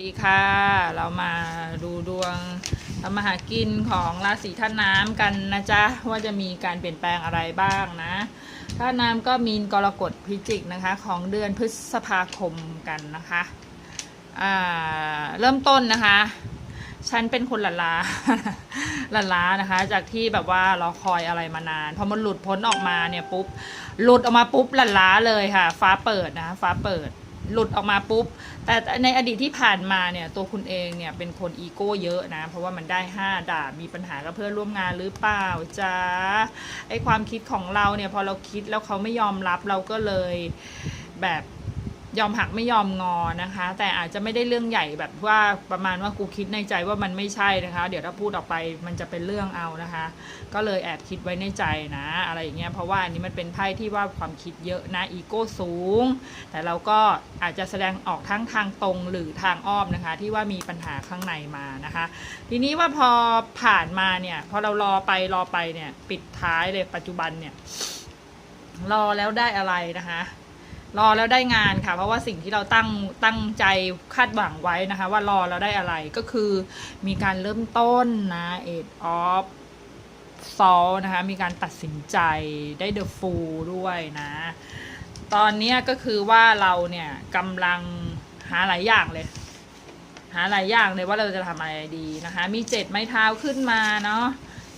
ดีค่ะ เรามาดูดวงทำมาหากินของราศีท่าน้ำกันนะจ๊ะ ว่าจะมีการเปลี่ยนแปลงอะไรบ้างนะท่าน้ำก็มีนกรกฎพิจิกนะคะ ของเดือนพฤษภาคมกันนะคะอ่าเริ่มต้นนะคะ ฉันเป็นคนหลาลาหลาลานะคะ จากที่แบบว่าเรอคอยอะไรมานานพอมันหลุดพ้นออกมาเนี่ยปุ๊บหลุดออกมาปุ๊บหลาลาเลยค่ะ ฟ้าเปิดนะฟ้าเปิด หลุดออกมาปุ๊บ แต่ในอดีตที่ผ่านมาเนี่ยตัวคุณเองเนี่ยเป็นคนอีโก้เยอะนะ เพราะว่ามันได้ 5 ด่ามีปัญหากับเพื่อนร่วมงานหรือเปล่าจ๊ะไอความคิดของเราเนี่ยพอเราคิดแล้วเขาไม่ยอมรับเราก็เลยแบบ ยอมหักไม่ยอมงอนะคะ แต่อาจจะไม่ได้เรื่องใหญ่แบบว่าประมาณว่ากูคิดในใจว่ามันไม่ใช่นะคะ เดี๋ยวถ้าพูดออกไปมันจะเป็นเรื่องเอานะคะ ก็เลยแอบคิดไว้ในใจนะ อะไรอย่างเงี้ยเพราะว่าอันนี้มันเป็นไพ่ที่ว่าความคิดเยอะนะอีโก้สูง แต่เราก็อาจจะแสดงออกทั้งทางตรงหรือทางอ้อมนะคะ ที่ว่ามีปัญหาข้างในมานะคะ ทีนี้ว่าพอผ่านมาเนี่ยพอเรารอไปรอไปเนี่ยปิดท้ายเลยปัจจุบันเนี่ยรอแล้วได้อะไรนะคะ รอแล้วได้งานค่ะ เพราะว่าสิ่งที่เราตั้งตั้งใจคาดหวังไว้นะคะ ว่ารอแล้วได้อะไรก็คือมีการเริ่มต้นนะเอ็ดออฟซอลนะคะ มีการตัดสินใจได้เดอะฟูลด้วยนะ ตอนนี้ก็คือว่าเราเนี่ยกำลังหาหลายอย่างเลย หาหลายอย่างเลยว่าเราจะทำอะไรดีนะคะ มีเจ็ดไม้เท้าขึ้นมาเนาะ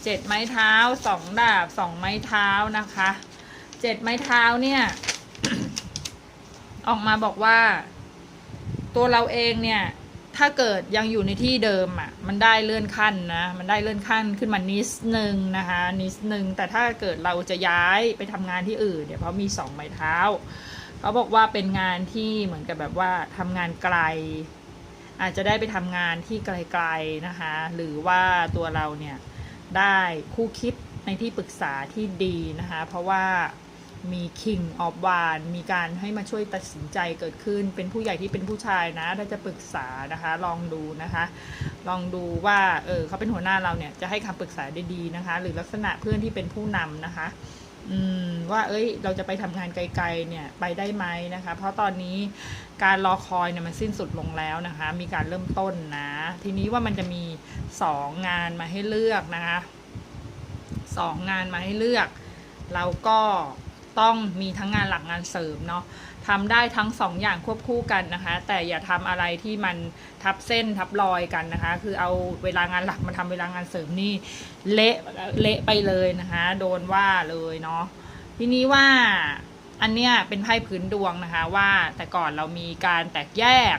เจ็ดไม้เท้าสองดาบสองไม้เท้านะคะเจ็ดไม้เท้าเนี่ย ออกมาบอกว่า ตัวเราเองเนี่ย ถ้าเกิดยังอยู่ในที่เดิมอะ มันได้เลื่อนขั้นนะ มันได้เลื่อนขั้นขึ้นมานิดนึงนะคะนิดนึง แต่ถ้าเกิดเราจะย้ายไปทำงานที่อื่นเนี่ยเพราะมีสองไม้เท้า เขาบอกว่าเป็นงานที่เหมือนกับแบบว่าทำงานไกล อาจจะได้ไปทำงานที่ไกลๆนะคะ หรือว่าตัวเราเนี่ยได้คู่คิดในที่ปรึกษาที่ดีนะคะ เพราะว่า มี King of w a n มีการให้มาช่วยตัดสินใจเกิดขึ้น เป็นผู้ใหญ่ที่เป็นผู้ชายนะถ้าจะปรึกษานะคะ ลองดูนะคะ ลองดูว่า เออเขาเป็นหัวหน้าเราเนี่ย จะให้คำปรึกษาได้ดีนะคะ หรือลักษณะเพื่อนที่เป็นผู้นำนะคะ อืม ว่า เอ้ย เราจะไปทำงานไกล ๆ เนี่ย ไปได้ไหมนะคะ เพราะตอนนี้การรอคอยเนี่ยมันสิ้นสุดลงแล้วนะคะ มีการเริ่มต้นนะ ทีนี้ว่ามันจะมีสองงานมาให้เลือกนะคะสองงานมาให้เลือก เราก็ ต้องมีทั้งงานหลักงานเสริมเนาะทำได้ทั้งสองอย่างควบคู่กันนะคะ แต่อย่าทำอะไรที่มันทับเส้นทับรอยกันนะคะ คือเอาเวลางานหลักมาทำเวลางานเสริมนี่เละเละไปเลยนะคะ โดนว่าเลยเนาะทีนี้ว่าอันเนี้ยเป็นไพ่พื้นดวงนะคะ ว่าแต่ก่อนเรามีการแตกแยก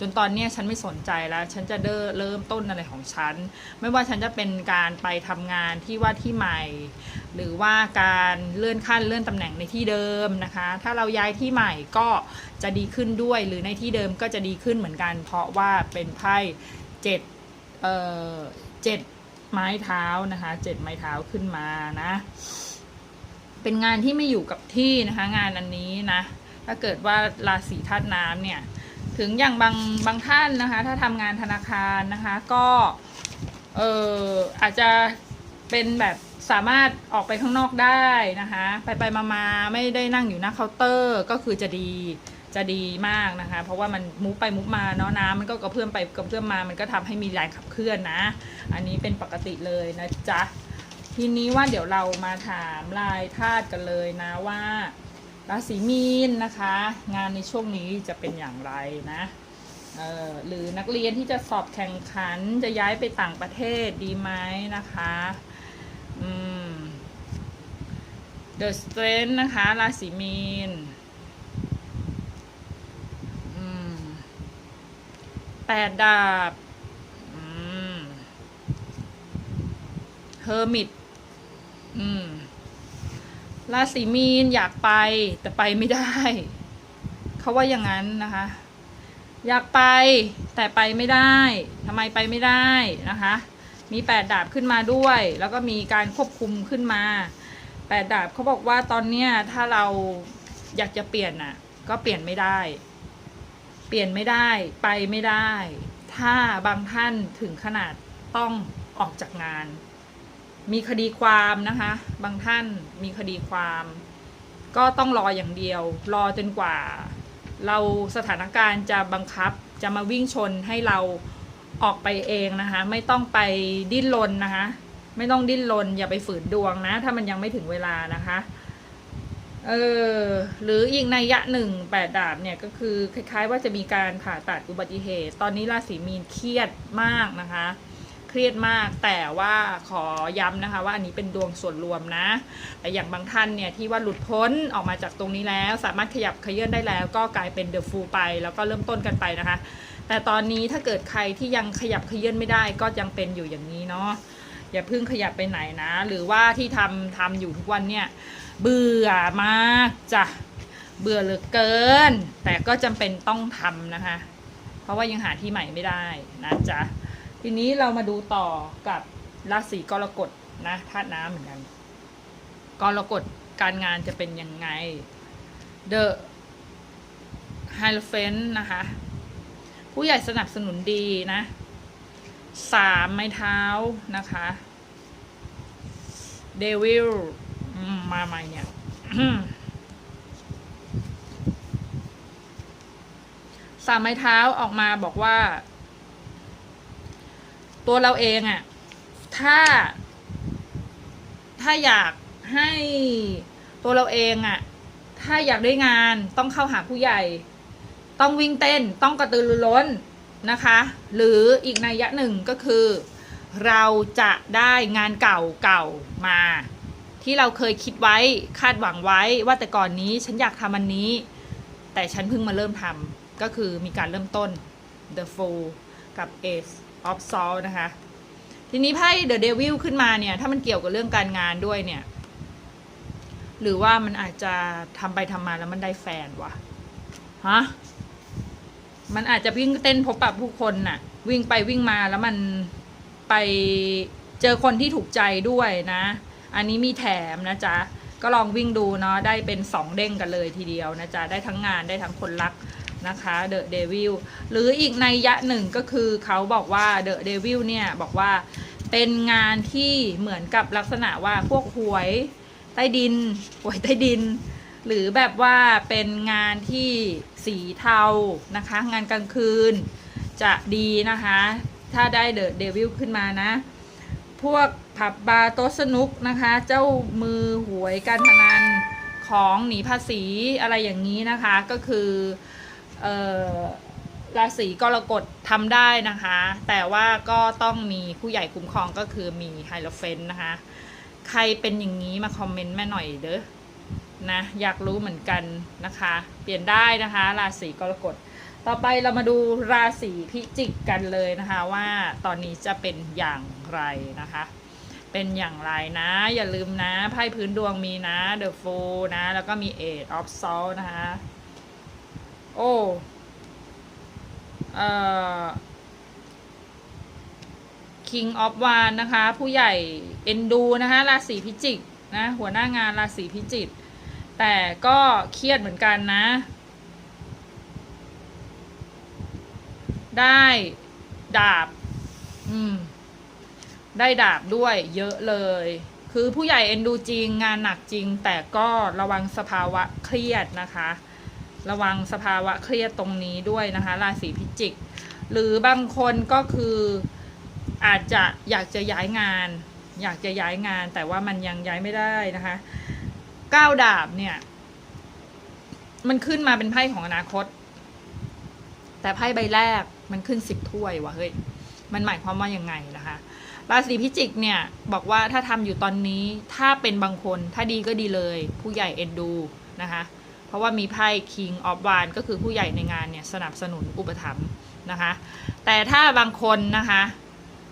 จนตอนเนี้ยฉันไม่สนใจแล้ว ฉันจะเดิเริ่มต้นอะไรของฉัน ไม่ว่าฉันจะเป็นการไปทำงานที่ว่าที่ใหม่ หรือว่าการเลื่อนขั้นเลื่อนตำแหน่งในที่เดิมนะคะ ถ้าเราย้ายที่ใหม่ก็จะดีขึ้นด้วย หรือในที่เดิมก็จะดีขึ้นเหมือนกัน เพราะว่าเป็นไพ่เจ็ดเอ่อเจ็ดไม้เท้านะคะเจ็ดไม้เท้าขึ้นมานะ เป็นงานที่ไม่อยู่กับที่นะคะ งานอันนี้นะ ถ้าเกิดว่าราศีธาตุน้ำเนี่ย ถึงอย่างบางบางท่านนะคะ ถ้าทำงานธนาคารนะคะก็เอออาจจะเป็นแบบ สามารถออกไปข้างนอกได้นะคะ ไปไปมามาไม่ได้นั่งอยู่หน้าเคาน์เตอร์ก็คือจะดีจะดีมากนะคะ เพราะว่ามันมุกไปมุกมาเนาะน้ำมันก็กระเพื่อมไปกระเพื่อมมามันก็ทำให้มีแรงขับเคลื่อนนะ อันนี้เป็นปกติเลยนะจ๊ะทีนี้ว่าเดี๋ยวเรามาถามลายธาตุกันเลยนะว่าราศีมีนนะคะ งานในช่วงนี้จะเป็นอย่างไรนะออหรือนักเรียนที่จะสอบแข่งขันจะย้ายไปต่างประเทศดีไหมนะคะ อืม The Strength นะคะ ราศีมีนมแปดดาบอืม Hermit ราศีมีนอยากไป แต่ไปไม่ได้ เขาว่าอย่างนั้นนะคะ อยากไปแต่ไปไม่ได้ทำไมไปไม่ได้นะคะ มีแปดดาบขึ้นมาด้วย แล้วก็มีการควบคุมขึ้นมาแปดดาบเขาบอกว่าตอนเนี้ยถ้าเราอยากจะเปลี่ยนน่ะ ก็เปลี่ยนไม่ได้ เปลี่ยนไม่ได้ไปไม่ได้ ถ้าบางท่านถึงขนาดต้องออกจากงาน มีคดีความนะคะ บางท่านมีคดีความ ก็ต้องรออย่างเดียว รอจนกว่า เราสถานการณ์จะบังคับจะมาวิ่งชนให้เรา ออกไปเองนะคะ ไม่ต้องไปดิ้นรนนะคะ ไม่ต้องดิ้นรนอย่าไปฝืนดวงนะ ถ้ามันยังไม่ถึงเวลานะคะเออหรืออีกนัยะหนึ่งแปดดาบเนี่ยก็คือคล้ายๆ ว่าจะมีการผ่าตัดอุบัติเหตุ ตอนนี้ราศีมีนเครียดมากนะคะ เครียดมากแต่ว่าขอย้ำนะคะ ว่าอันนี้เป็นดวงส่วนรวมนะ แต่อย่างบางท่านเนี่ยที่ว่าหลุดพ้นออกมาจากตรงนี้แล้ว สามารถขยับเขยื่อนได้แล้ว ก็กลายเป็นเดอะฟูลไป แล้วก็เริ่มต้นกันไปนะคะ แต่ตอนนี้ถ้าเกิดใครที่ยังขยับเขยื่อนไม่ได้ก็ยังเป็นอยู่อย่างนี้เนาะอย่าเพิ่งขยับไปไหนนะ หรือว่าที่ทำทำอยู่ทุกวันเนี่ยเบื่อมากจ้ะเบื่อเหลือเกิน แต่ก็จำเป็นต้องทำนะคะ เพราะว่ายังหาที่ใหม่ไม่ได้นะจ๊ะทีนี้เรามาดูต่อกับราศีกรกฎนะธาตุน้ำเหมือนกัน กรกฎการงานจะเป็นยังไง The h i e r o p h a n นะคะ ผู้ใหญ่สนับสนุนดีนะสามไม้เท้านะคะเดวิลมาใหม่เนี่ยสามไม้เท้าออกมาบอกว่า ตัวเราเองอะถ้า ถ้าอยากให้ตัวเราเองอะถ้าอยากได้งานต้องเข้าหาผู้ใหญ่ ต้องวิ่งเต้นต้องกระตือรือร้นนะคะ หรืออีกนัยยะหนึ่งก็คือ เราจะได้งานเก่าเก่ามา ที่เราเคยคิดไว้คาดหวังไว้ว่าแต่ก่อนนี้ฉันอยากทำอันนี้ แต่ฉันเพิ่งมาเริ่มทำก็คือมีการเริ่มต้น The Fool กับ Ace of Swords นะคะ ทีนี้ไพ่ The Devil ขึ้นมาเนี่ย ถ้ามันเกี่ยวกับเรื่องการงานด้วยเนี่ย หรือว่ามันอาจจะทำไปทำมาแล้วมันได้แฟนวะฮะ มันอาจจะวิ่งเต้นพบปะผู้คนน่ะ วิ่งไปวิ่งมาแล้วมันไปเจอคนที่ถูกใจด้วยนะ อันนี้มีแถมนะจ๊ะ ก็ลองวิ่งดูเนาะได้เป็นสองเด้งกันเลยทีเดียวนะจ๊ะ ได้ทั้งงานได้ทั้งคนรักนะคะเดอะเดวิลหรืออีกในยยะหนึ่งก็คือเขาบอกว่าเดอะเดวิลเนี่ยบอกว่าเป็นงานที่เหมือนกับลักษณะว่าพวกหวยใต้ดินหวยใต้ดิน หรือแบบว่าเป็นงานที่สีเทานะคะ งานกลางคืนจะดีนะคะ ถ้าได้เดอะเดวิลขึ้นมานะ พวกผับบาร์โต๊ะสนุกนะคะ เจ้ามือหวยการพนันของหนีภาษีอะไรอย่างนี้นะคะก็คือออราศีกรกฎทำได้นะคะ แต่ว่าก็ต้องมีผู้ใหญ่คุ้มครองก็คือมีไฮโลเฟนนะคะ ใครเป็นอย่างนี้มาคอมเมนต์แม่หน่อยเด้อ นะอยากรู้เหมือนกันนะคะ เปลี่ยนได้นะคะ ราศีกรกฎต่อไปเรามาดูราศีพิจิกกันเลยนะคะ ว่าตอนนี้จะเป็นอย่างไรนะคะ เป็นอย่างไรนะ อย่าลืมนะไพ่พื้นดวงมีนะ The Fool นะ แล้วก็มี Eight of Swords นะคะ โอ้เอ่อ King of w a n นะคะ ผู้ใหญ่เอ็นดูนะคะ ราศีพิจิกนะ หัวหน้างานราศีพิจิก แต่ก็เครียดเหมือนกันนะ ได้ดาบ อืม ได้ดาบด้วยเยอะเลย คือผู้ใหญ่เอ็นดูจริงงานหนักจริง แต่ก็ระวังสภาวะเครียดนะคะ ระวังสภาวะเครียดตรงนี้ด้วยนะคะ ราศีพิจิก หรือบางคนก็คืออาจจะอยากจะย้ายงาน อยากจะย้ายงานแต่ว่ามันยังย้ายไม่ได้นะคะ ก้าดาบเนี่ย มันขึ้นมาเป็นไพ่ของอนาคต แต่ไพ่ใบแรกมันขึ้นสิบถ้วยวะเฮ้ยมันหมายความว่ายังไงนะคะ ราศีพิจิกเนี่ย บอกว่าถ้าทำอยู่ตอนนี้ถ้าเป็นบางคนถ้าดีก็ดีเลย ผู้ใหญ่เอ็นดูนะคะ เพราะว่ามีไพ่ King of w a n ก็คือผู้ใหญ่ในงานเนี่ยสนับสนุนอุปถัมภ์นะคะ แต่ถ้าบางคนนะคะ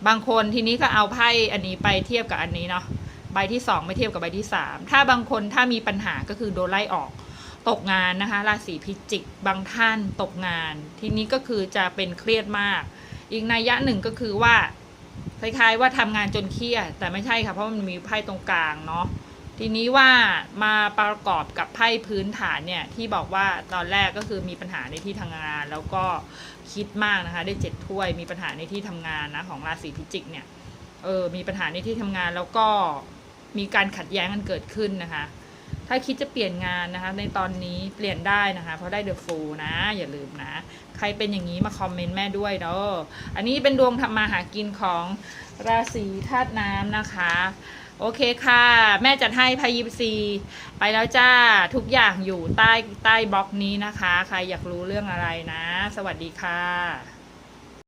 บางคนทีนี้ก็เอาไพ่อันนี้ไปเทียบกับอันนี้เนาะ ใบที่สองไม่เทียบกับใบที่สามถ้าบางคนถ้ามีปัญหาก็คือโดนไล่ออกตกงานนะคะ ราศีพิจิก บางท่านตกงาน ทีนี้ก็คือจะเป็นเครียดมาก อีกนัยยะหนึ่งก็คือว่าคล้ายๆว่าทำงานจนเครียด แต่ไม่ใช่ค่ะ เพราะมันมีไพ่ตรงกลางเนาะทีนี้ว่ามาประกอบกับไพ่พื้นฐานเนี่ย ที่บอกว่าตอนแรกก็คือมีปัญหาในที่ทำงาน แล้วก็คิดมากนะคะ ได้เจ็ดถ้วยมีปัญหาในที่ทำงานนะของราศีพิจิกเนี่ยเออมีปัญหาในที่ทำงานแล้วก็ มีการขัดแย้งกันเกิดขึ้นนะคะ ถ้าคิดจะเปลี่ยนงานนะคะ ในตอนนี้เปลี่ยนได้นะคะ เพราะได้เดอะฟูนะ อย่าลืมนะ ใครเป็นอย่างนี้มาคอมเมนต์แม่ด้วยเนาะอันนี้เป็นดวงทำมาหากินของราศีธาตุน้ำนะคะโอเคค่ะ แม่จัดให้พายิปซีไปแล้วจ้า ทุกอย่างอยู่ใต้ใต้บล็อกนี้นะคะ ใครอยากรู้เรื่องอะไรนะ สวัสดีค่ะ